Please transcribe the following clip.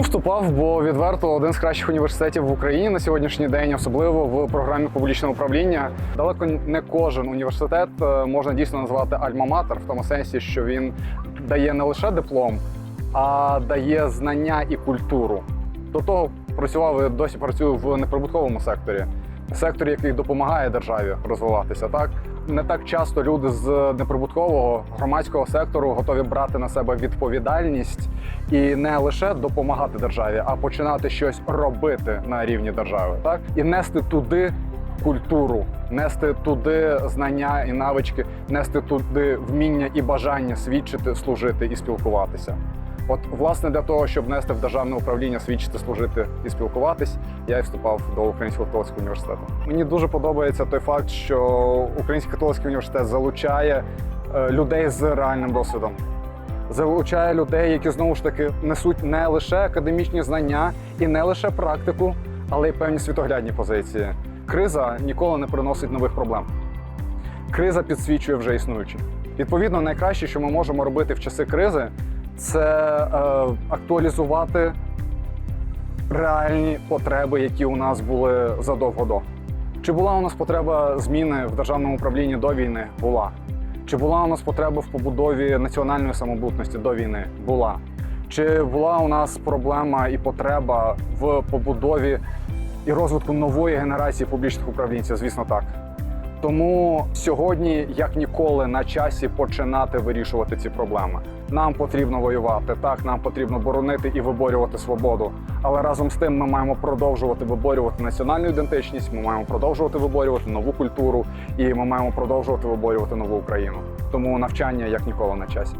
Вступав, бо відверто один з кращих університетів в Україні на сьогоднішній день, особливо в програмі публічного управління. Далеко не кожен університет е, можна дійсно назвати альма-матер в тому сенсі, що він дає не лише диплом, а дає знання і культуру. До того працював і досі працюю в неприбутковому секторі, секторі, який допомагає державі розвиватися. Так не так часто люди з неприбуткового громадського сектору готові брати на себе відповідальність і не лише допомагати державі, а починати щось робити на рівні держави, так і нести туди культуру, нести туди знання і навички, нести туди вміння і бажання свідчити, служити і спілкуватися. От, власне, для того, щоб нести в державне управління, свідчити, служити і спілкуватись, я і вступав до Українського католицького університету. Мені дуже подобається той факт, що Український католицький університет залучає е, людей з реальним досвідом. Залучає людей, які знову ж таки несуть не лише академічні знання і не лише практику, але й певні світоглядні позиції. Криза ніколи не приносить нових проблем. Криза підсвічує вже існуючі. Відповідно, найкраще, що ми можемо робити в часи кризи, це е, актуалізувати реальні потреби, які у нас були задовго до. Чи була у нас потреба зміни в державному управлінні до війни? Була. Чи була у нас потреба в побудові національної самобутності до війни? Була. Чи була у нас проблема і потреба в побудові і розвитку нової генерації публічних управлінців? Звісно, так. Тому сьогодні, як ніколи, на часі починати вирішувати ці проблеми. Нам потрібно воювати, так нам потрібно боронити і виборювати свободу. Але разом з тим ми маємо продовжувати виборювати національну ідентичність. Ми маємо продовжувати виборювати нову культуру, і ми маємо продовжувати виборювати нову Україну. Тому навчання як ніколи на часі.